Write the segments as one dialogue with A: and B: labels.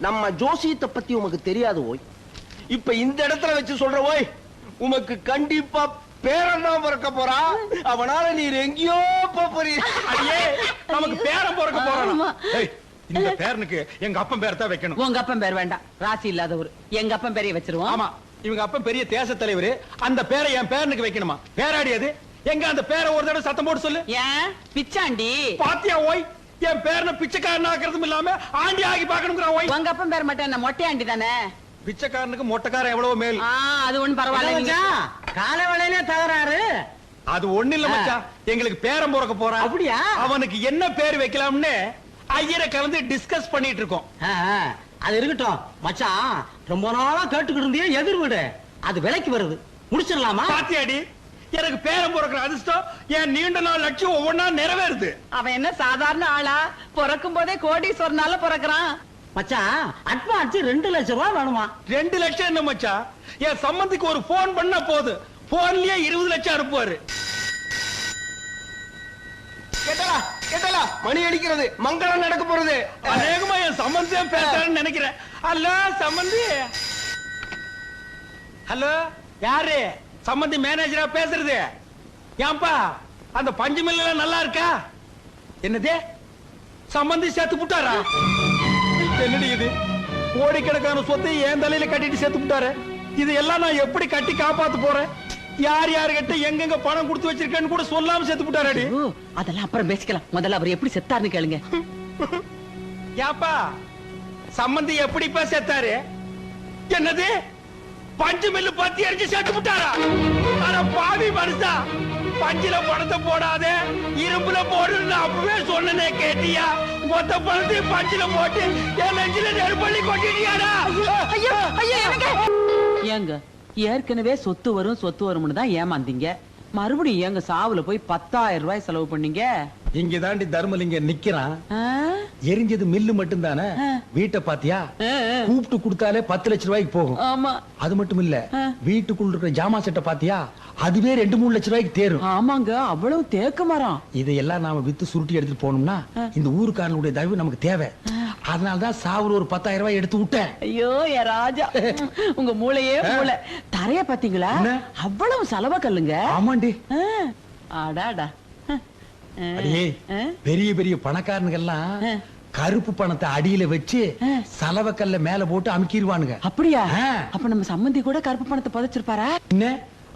A: நம்ம ஜோசியத்தை பத்தி உமக்கு தெரியாது ஓய். இப்ப இந்த இடத்துல வச்சு சொல்ற ஓய் உமக்கு கண்டிப்பா பேரன் தான் பிறக்க போறா. அவனால நீர் எங்கேயோ போப் போறீங்க
B: அடியே நமக்கு பேரன் பிறக்க. போறான்? இந்த பேரனுக்கு எங்க அப்பன் பேர் தான் வைக்கணும்.
C: உங்க அப்பன் பேர் வேண்டாம். ராசி இல்லாதவர். எங்க அப்பன் பேரைய வச்சிருவோம்.
B: ஆமா. இவங்க அப்பன் பெரிய தேச தலைவர். அந்த பேரை என் பேரனுக்கு வைக்கணுமா? பேராடி அது. எங்க அந்த பேரை ஒரு தடவை சத்தம் போட்டு சொல்லு.
C: ஏன்? பிச்சாண்டி.
B: பாத்தியா ஓய்? என் பேரனை பிச்சைக்காரன் ஆக்குறதும் இல்லாம ஆண்டி ஆகி பாக்கணுங்கிற
C: உங்க அப்பன் பேர் மட்டும் என்ன மொட்டையாண்டி தானே?
B: பிச்சைக்காரனுக்கு மொட்டைக்காரன் எவ்வளவு மேல்.
C: ஆ அது ஒண்ணும் பரவாயில்ல
D: காலை வேளையிலே தகராறு.
B: அது ஒண்ணு இல்ல மச்சான். எங்களுக்கு பேரன் பிறக்க போறான்
D: அப்படியா?
B: அவனுக்கு என்ன பேர் வைக்கலாம்னு ஐயரை கலந்து டிஸ்கஸ் பண்ணிட்டு இருக்கோம்.
D: அது இருக்கட்டும். மச்சான் ரொம்ப நாளா கேட்டுக்கிட்டு இருந்தியே எதிர் வீடு. அது விலைக்கு வருது. முடிச்சிடலாமா?
B: பாத்தியாடி எனக்கு பேரன் பிறக்கிற அதிர்ஷ்டம் என் நீண்ட நாள் லட்சியம் ஒவ்வொன்னா நிறைவேறுது.
C: அவன் என்ன சாதாரண ஆளா? பிறக்கும் போதே கோடீஸ்வரனால பிறக்கிறான்.
D: மச்சான் அட்வான்ஸ் ரெண்டு லட்சம் ரூபாய் வேணுமா?
B: ரெண்டு லட்சம் என்ன மச்சான்? என் சம்பந்திக்கு ஒரு போன் பண்ணா போதும் போன்லயே இருபது லட்சம் அனுப்புவாரு.
A: கேட்டலா கேட்டலா மணி அடிக்கிறது. மங்களம் நடக்க போறது.
B: அநேகமா என் சம்பந்தியம் பேசுறான்னு நினைக்கிறேன். ஹலோ சம்பந்தி. ஹலோ? யாரு? சம்பந்தி மேனேஜரா பேசுறது. ஏன்பா அந்த பஞ்சு மில்ல நல்லா இருக்கா? என்னது? சம்பந்தி சேர்த்து புட்டாரா? என்னடி இது? கோடிக்கணக்கான சொத்தை என் தலையில கட்டிட்டு சேர்த்து புட்டாரு. இது எல்லாம் நான் எப்படி கட்டி காப்பாத்து போறேன்? யார் யாருகிட்ட எங்கெங்க பணம் கொடுத்து வச்சிருக்கேன்னு கூட சொல்லாம சேர்த்து புட்டாரடி.
C: ஓ, அதெல்லாம் அப்புறம் பேசிக்கலாம். முதல்ல அவர் எப்படி செத்தாருன்னு கேளுங்க.
B: ஏப்பா சம்பந்தி எப்படிப்பா செத்தாரு? என்னது? பஞ்சு மில்லு பத்தி அடிச்சு செத்து விட்டாரா? அட பாவி மனுஷா பஞ்சில பணத்தை போடாதே இரும்புல போடுன்னு அப்பவே சொன்னனே கேட்டியா? மொத்த பணத்தையும் பஞ்சில போட்டு என் நெஞ்சில நெருப்பள்ளி கொட்டிட்டியாடா?
C: ஐயோ ஐயோ எனக்கு ஏங்க ஏற்கனவே சொத்து வரும் சொத்து வரும்னு தான் ஏமாந்தீங்க. மறுபடியும் ஏங்க சாவுல போய் பத்தாயிரம் ரூபாய் செலவு பண்ணீங்க?
B: இங்க தாண்டி தர்மலிங்க நிக்கிறான்? எரிஞ்சது மில்லு மட்டும் தானே. வீட்டை பாத்தியா. கூப்பிட்டு கொடுத்தாலே பத்து லட்சம் ரூபாய்க்கு போகும்.
C: ஆமா.
B: அது மட்டும் இல்ல. வீட்டுக்குள்ள இருக்கிற ஜாமா செட்டை பாத்தியா அதுவே ரெண்டு மூணு லட்சம் ரூபாய்க்கு தேரும்.
C: ஆமாங்க அவ்வளவு தேக்க மரம்.
B: இதையெல்லாம் நாம வித்து சுருட்டி எடுத்துட்டு போனோம்னா இந்த ஊருக்காரனுடைய தயவு நமக்கு தேவை. அதனாலதான் சாவுல ஒரு பத்தாயிரம் ரூபாய் எடுத்து விட்டேன்.
C: ஐயோ என் ராஜா. உங்க மூளையே மூளை. தரைய பாத்தீங்களா? அவ்வளவு செலவ கல்லுங்க.
B: ஆமாண்டி.
C: ஆ, அடாடா. ஆ,
B: அடியே பெரிய பெரிய பணக்காரனுங்கெல்லாம். கருப்பு பணத்தை அடியில வச்சு. சலவக்கல்ல மேல போட்டு அமுக்கிடுவானுங்க
C: அப்படியா. அப்ப நம்ம சம்மந்தி கூட கருப்பு பணத்தை புதைச்சிருப்பாரா
B: என்ன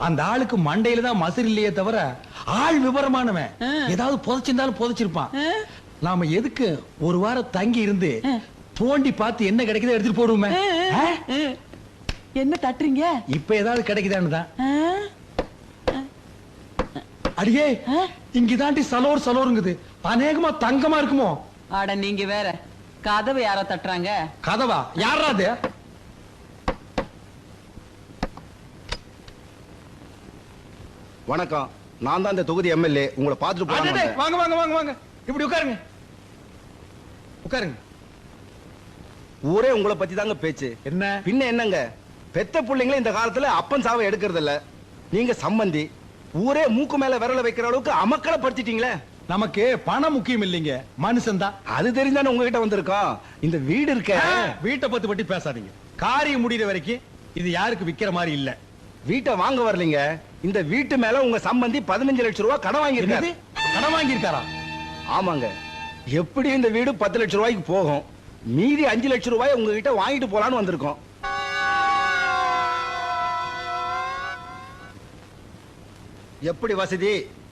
B: அந்த ஆளுக்கு மண்டையில தான் மசில் இல்லையே தவிர ஆள் விவரமானவன். ஏதாவது புதைச்சிருந்தாலும் புதைச்சிருப்பான்? நாம எதுக்கு ஒரு வாரம் தங்கி இருந்து. தோண்டி பார்த்து என்ன கிடைக்குதோ எடுத்துட்டு போடுவோமே.
C: என்ன தட்டுறீங்க
B: இப்ப ஏதாவது கிடைக்குதான்னு தான்? அடியே? இங்கதாண்டி சலோர் சலோருங்குது. அநேகமா தங்கமா இருக்குமோ?
C: அட நீங்க வேற. கதவை யாரோ தட்டுறாங்க.
B: கதவா? யாரா அது?
E: வணக்கம். நான் தான் இந்த தொகுதி எம்எல்ஏ. உங்களை பார்த்துட்டு போறேன்
B: வாங்க வாங்க வாங்க வாங்க. இப்படி உட்காருங்க. உட்காருங்க.
E: ஊரே உங்களை பத்தி தாங்க பேச்சு.
B: என்ன?
E: பின்ன என்னங்க? பெத்த பிள்ளைங்களே இந்த காலத்துல அப்பன் சாவை எடுக்கிறது இல்ல நீங்க சம்பந்தி. ஊரே மூக்கு மேல விரல வைக்கிற அளவுக்கு அமக்களை படுத்திட்டீங்களே.
B: நமக்கு பணம் முக்கியம் இல்லைங்க. மனுஷன் தான்.
E: அது தெரிஞ்சானே உங்ககிட்ட வந்திருக்கோம் இந்த வீடு இருக்க.
B: வீட்டை பத்தி பத்தி பேசாதீங்க. காரியம் முடியிற வரைக்கும் இது யாருக்கு விக்கிற மாதிரி இல்ல.
E: வீட்டை வாங்க வரலீங்க. இந்த வீட்டு மேல உங்க சம்பந்தி பதினஞ்சு லட்சம் ரூபாய் கடன் வாங்கியிருக்காரு.
B: கடன் வாங்கியிருக்காரா?
E: ஆமாங்க. எப்படி இந்த வீடு பத்து லட்சம் ரூபாய்க்கு போகும். மீதி அஞ்சு லட்சம் ரூபாய் உங்ககிட்ட வாங்கிட்டு போலான்னு வந்திருக்கோம். எப்படி வசதி?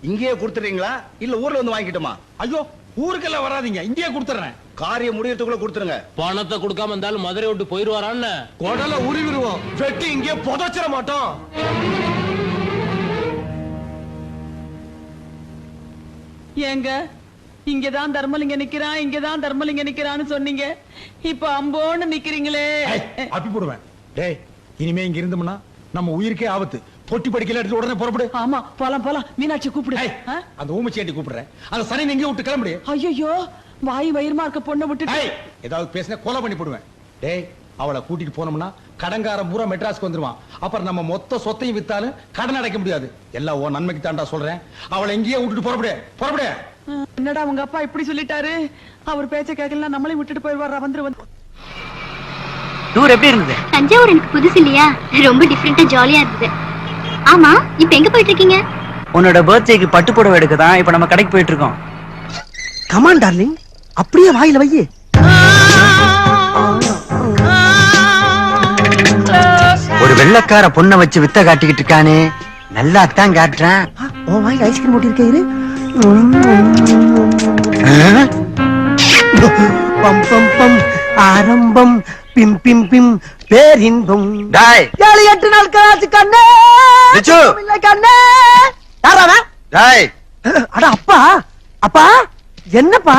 E: இங்கேயே கொடுத்துறீங்களா இல்ல ஊர்ல வந்து வாங்கிட்டுமா
B: ஐயோ ஊருக்கெல்லாம் வராதீங்க. இங்கேயே கொடுத்துறேன்.
E: காரியம் முடியறதுக்குள்ள கொடுத்துருங்க.
F: பணத்தை கொடுக்காம இருந்தாலும் மதுரை விட்டு போயிருவாரான்னு?
A: குடல உருவிடுவோம். வெட்டி இங்கே புதைச்சிட மாட்டோம்.
C: ஏங்க இங்கதான் தர்மலிங்க நிக்கிறான் இங்கதான் தர்மலிங்க நிக்கிறான்னு சொன்னீங்க. இப்ப அம்போன்னு நிக்கிறீங்களே.
B: ஏய், அப்பி போடுவேன். டேய் இனிமே இங்க இருந்தோம்னா நம்ம உயிருக்கே ஆபத்து. பொட்டி படிக்கல எடுத்து உடனே புறப்படு.
C: ஆமா போலாம் போலாம். மீனாட்சி கூப்பிடு.
B: அந்த ஊமச்சேட்டி கூப்பிடுறேன். அந்த சனி எங்கேயும் விட்டு கிளம்புடி.
C: ஐயோ வாய் வயிறுமா இருக்க பொண்ணை
B: ஏய், ஏதாவது பேசினா கொலை பண்ணி போடுவேன். டேய் அவளை கூட்டிட்டு போனோம்னா கடன்காரன் பூரா மெட்ராஸ்க்கு வந்துருவான். அப்புறம் நம்ம மொத்த சொத்தையும் வித்தாலும் கடன் அடைக்க முடியாது. எல்லாம் உன் நன்மைக்கு தாண்டா சொல்றேன். அவளை எங்கேயே விட்டுட்டு புறப்படு. புறப்படு.
C: என்னடா உங்க அப்பா இப்படி சொல்லிட்டாரு? அவர் பேச்ச கேட்கலாம் நம்மளையும் விட்டுட்டு போயிடுவாரா? வந்துரு வந்து
G: டூர் எப்படி இருந்தது?
H: தஞ்சாவூர் எனக்கு புதுசு இல்லையா? ரொம்ப டிஃப்ரெண்டா ஜாலியா இருந்தது. ஆமா இப்ப எங்க போயிட்டு இருக்கீங்க?
G: உன்னோட பர்த்டேக்கு பட்டு புடவை எடுக்க தான் இப்ப நம்ம கடைக்கு போயிட்டு இருக்கோம்.
D: கமான் டார்லிங் அப்படியே வாயில வையே.
I: ஒரு வெள்ளக்கார பொண்ணை வச்சு வித்த காட்டிக்கிட்டு இருக்கானே. நல்லா தான் காட்டுறான்
D: உன் வாயில ஐஸ்கிரீம் பம் பம் பம். ஆரம்பம். பிம் பிம் பிம் பேரின்பம்.
I: டாய்.
D: ஏழு எட்டு நாள் கழிச்சு கண்ணே.
I: ரிச்சு.
D: இல்லை கண்ணே. யாரா அவன்?
I: டாய்.
D: அட அப்பா. அப்பா என்னப்பா?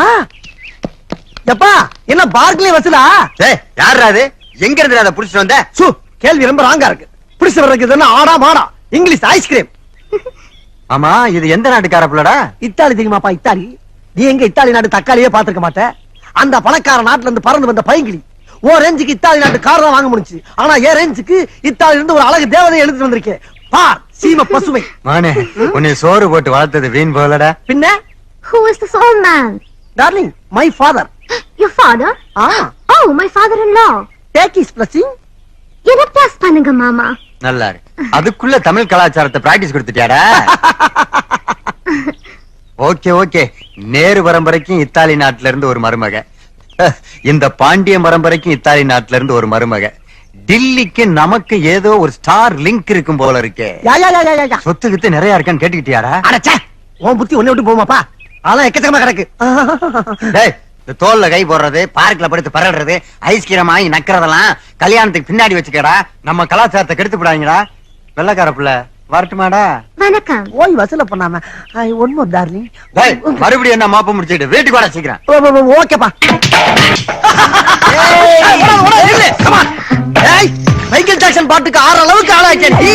D: எப்பா என்ன பார்க்லயே வசூலா
I: டேய் யாரா அது? எங்க இருந்து அதை புடிச்சிட்டு வந்த?
D: சு கேள்வி ரொம்ப ராங்கா இருக்கு. பிடிச்ச வர்றதுக்கு என்ன ஆடா மாடா? இங்கிலீஷ் ஐஸ்கிரீம்
I: ஆமா இது எந்த நாட்டுக்கார புள்ளடா?
D: Italy தெரியுமாப்பா Italy? நீ எங்க இத்தாலி நாட்டு தக்காளியே பாத்துக்க மாட்ட? அந்த பணக்கார நாட்டுல இருந்து பறந்து வந்த பைங்கிளி. ஓ ரேஞ்சுக்கு இத்தாலி நாட்டு கார் தான் வாங்க முடிஞ்சு ஆனா ஏன் ரேஞ்சுக்கு இத்தாலி இருந்து ஒரு அழகு தேவதை எழுதிட்டு வந்திருக்கேன். பார் சீம பசுமை.
I: மானே உன்னை சோறு போட்டு வளர்த்தது வீண் போலடா
D: பின்ன?
H: Who is this old man?
D: Darling my father
H: Your father?
D: ஆ.
H: Oh, my father-in-law.
D: Take his blessing
H: என்ன பிளஸ் பண்ணுங்க மாமா.
I: நல்லா இருக்கு அதுக்குள்ள தமிழ் கலாச்சாரத்தை பிராக்டிஸ் கொடுத்துட்டியாடா? ஓகே ஓகே நேரு பரம்பரைக்கும் இத்தாலி நாட்டுல இருந்து ஒரு மருமக. இந்த பாண்டிய பரம்பரைக்கும் இத்தாலி நாட்டுல இருந்து ஒரு மருமக. டில்லிக்கு நமக்கு ஏதோ ஒரு ஸ்டார் லிங்க் இருக்கும் போல இருக்கே. சொத்து கித்து நிறைய இருக்கான்னு கேட்டுக்கிட்டியாடா?
D: அடச்சே உன் புத்தி ஒண்ணே விட்டு போமாப்பா அதெல்லாம் எக்கச்சக்கமா கிடக்கு.
I: இந்த தோல்ல கை போடுறது பார்க்ல படுத்து பரடுறது ஐஸ்கிரீம் வாங்கி நக்கறதெல்லாம் கல்யாணத்துக்கு பின்னாடி வச்சுக்கடா. நம்ம கலாச்சாரத்தை கெடுத்து விடாங்கடா வெள்ளக்கார புள்ள. வரட்டுமாடா?
H: வணக்கம்.
D: ஓய் வசூல பண்ணாம. ஐ ஒன் மோர் டார்லிங்.
I: டேய் மறுபடியும் என்ன மாப்ப முடிச்சிட்டு வீட்டுக்கு வர சீக்கிரம்.
D: ஓகேப்பா. மைக்கேல் ஜாக்சன் பாட்டுக்கு ஆறு அளவுக்கு ஆளாச்சடி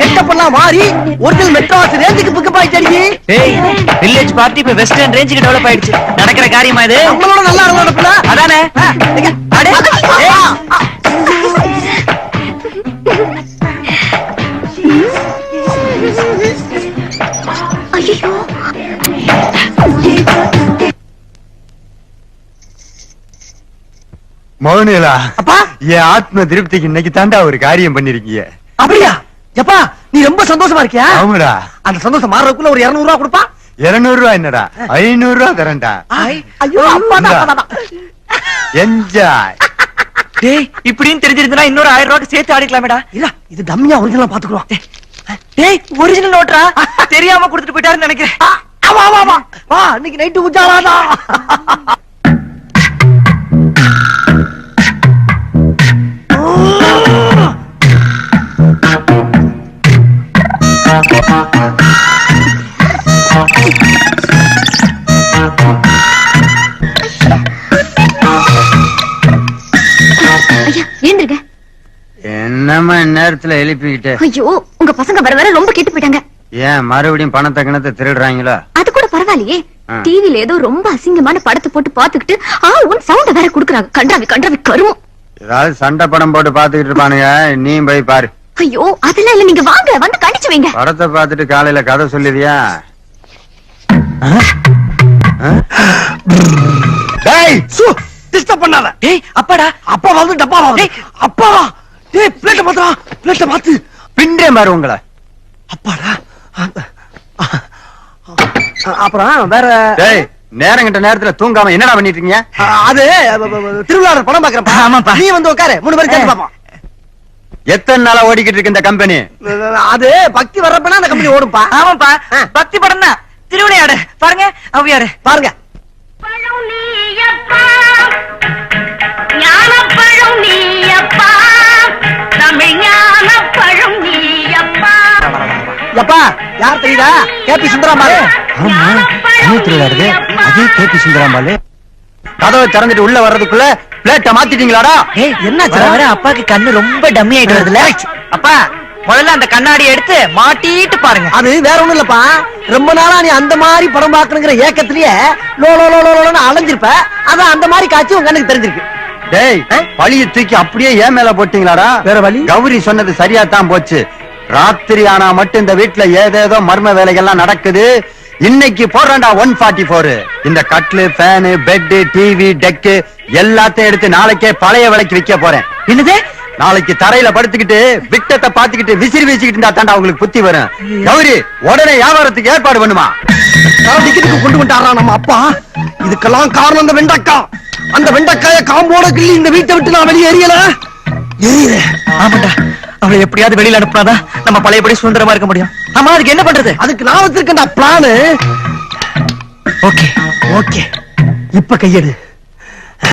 D: கெட்டப்பெல்லாம் மாறி ஒரிஜினல் மெட்ராஸ் ரேஞ்சுக்கு பிக்கப் ஆயிச்சடி
G: ஏய் வில்லேஜ் பார்ட்டி இப்ப வெஸ்டர்ன் ரேஞ்சுக்கு டெவலப் ஆயிடுச்சு. நடக்கிற காரியமா இது?
D: நம்மளோட நல்லா இருந்தோட
G: அதானே? அடே,
I: மௌனிலா
D: அப்பா!
I: என் ஆத்ம திருப்திக்கு இன்னைக்கு தாண்டா ஒரு காரியம் பண்ணிருக்கீங்க.
D: அப்படியா? எப்பா நீ ரொம்ப சந்தோஷமா இருக்கியா?
I: ஆமாடா.
D: அந்த சந்தோஷம் மாறதுக்குள்ள ஒரு இருநூறு ரூபா கொடுப்பா.
I: இருநூறு ரூபாய் என்னடா? ஐநூறு ரூபாய் தரேன்டா.
D: ஐயோ
I: என்ஜாய்
G: டேய் இப்படின்னு தெரிஞ்சிருந்தா இன்னொரு ஆயிரம் ரூபாய்க்கு சேர்த்து ஆடிக்கலாமேடா.
D: இல்ல இது டம்மியா ஒரிஜினலா பாத்துக்குறோம்.
G: டேய் ஒரிஜினல் நோட்டா தெரியாம கொடுத்துட்டு போயிட்டாருன்னு நினைக்கிறேன்.
D: ஆமா ஆமா ஆமா. வா இன்னைக்கு நைட்டு உஜாலாதா
I: நேரத்துல எழுப்பிக்கிட்டு?
H: ஐயோ உங்க பசங்க வர வர ரொம்ப கெட்டு போயிட்டாங்க.
I: ஏன் மறுபடியும் பணத்தை கிணத்தை திருடுறாங்களோ?
H: அது கூட பரவாயில்லையே. டிவில ஏதோ ரொம்ப அசிங்கமான படத்தை போட்டு பாத்துக்கிட்டு ஆ உன் சவுண்ட வேற குடுக்குறாங்க. கண்டாவி கண்டாவி கருமம்.
I: ஏதாவது சண்டை படம் போட்டு பாத்துக்கிட்டு இருப்பானுங்க. நீ போய் பாரு.
H: ஐயோ அதெல்லாம் இல்ல. நீங்க வாங்க வந்து கண்டிச்சு வைங்க.
I: படத்தை பார்த்துட்டு காலையில கதை சொல்லுவியா?
D: டேய் சு டிஸ்டர்ப் பண்ணாத.
G: டேய் அப்பாடா.
D: அப்பா வந்து டப்பா வந்து அப்பா டேய் பிளேட்ட மாத்தா பிளேட்ட மாத்து
I: பின்றே மாறு உங்களை.
D: அப்பாடா அப்புறம் வேற
I: டேய் நேரம் கிட்ட நேரத்துல தூங்காம என்னடா பண்ணிட்டு இருக்கீங்க?
D: அது திருவிழா படம் பாக்குறப்பா.
G: ஆமாப்பா.
D: நீ வந்து உட்காரு மூணு பேரும் சேர்ந்து பாப்போம்.
I: எத்தனை நாளா ஓடிக்கிட்டு இருக்கு இந்த கம்பெனி?
D: அது பக்தி வர்றப்பனா அந்த கம்பெனி ஓடும்பா
G: ஆமாப்பா. பக்தி படம் தான் திருவிளையாடு பாருங்க அவ்வியாரு.
D: பாருங்க. எப்பா யார் தெரியுதா? கேபி சுந்தராமாரு
I: ஆமா தமிழ் திருவிழாடுது அதே கேபி சுந்தராம்பாலு கதவை திறந்துட்டு உள்ள வர்றதுக்குள்ள பிளேட்ட மாத்திட்டீங்களாடா?
G: ஏய்? வர வர அப்பாக்கு கண்ணு ரொம்ப டம்மி ஆயிட்டு வருதுல அப்பா முதல்ல அந்த கண்ணாடி எடுத்து மாட்டிட்டு பாருங்க.
D: அது வேற ஒண்ணும் இல்லப்பா. ரொம்ப நாளா நீ அந்த மாதிரி படம் பாக்கணுங்கிற ஏக்கத்திலேயே லோ லோ லோ லோ லோன்னு அலைஞ்சிருப்ப. அதான் அந்த மாதிரி காட்சி உங்க கண்ணுக்கு தெரிஞ்சிருக்கு.
I: டேய் பழிய தூக்கி அப்படியே ஏன் மேல போட்டீங்களாடா?
D: வேற வழி?
I: கௌரி சொன்னது சரியா தான் போச்சு. ராத்திரி ஆனா மட்டும் இந்த வீட்டுல ஏதேதோ மர்ம வேலைகள்லாம் நடக்குது. இன்னைக்கு போடுறேன்டா ஒன் ஃபார்ட்டி போரு இந்த கட்லு ஃபேனு பெட் டிவி டெக்கு எல்லாத்தையும் எடுத்து நாளைக்கே பழைய விலைக்கு விற்க போறேன்.
G: என்னது?
I: நாளைக்கு தரையில படுத்துக்கிட்டு விட்டத்தை பாத்துக்கிட்டு விசிறி வீசிக்கிட்டு இருந்தா தாண்டா அவங்களுக்கு புத்தி வரும். கௌரி உடனே வியாபாரத்துக்கு ஏற்பாடு பண்ணுமா?
D: டிக்கெட்டுக்கு கொண்டு வந்துட்டாரா நம்ம அப்பா? இதுக்கெல்லாம் காரணம் அந்த வெண்டக்கா. அந்த வெண்டக்காய காம்போட கிள்ளி இந்த வீட்டை விட்டு நான் வெளியே எரியல எரியுறேன்
G: ஆமாண்டா. அவளை எப்படியாவது வெளியில அனுப்புனாதான் நம்ம பழையபடி சுதந்திரமா இருக்க முடியும். ஆமா அதுக்கு என்ன பண்றது?
D: அதுக்கு நான் வச்சிருக்கேன்டா பிளானு
G: ஓகே
D: ஓகே இப்ப கையெடு.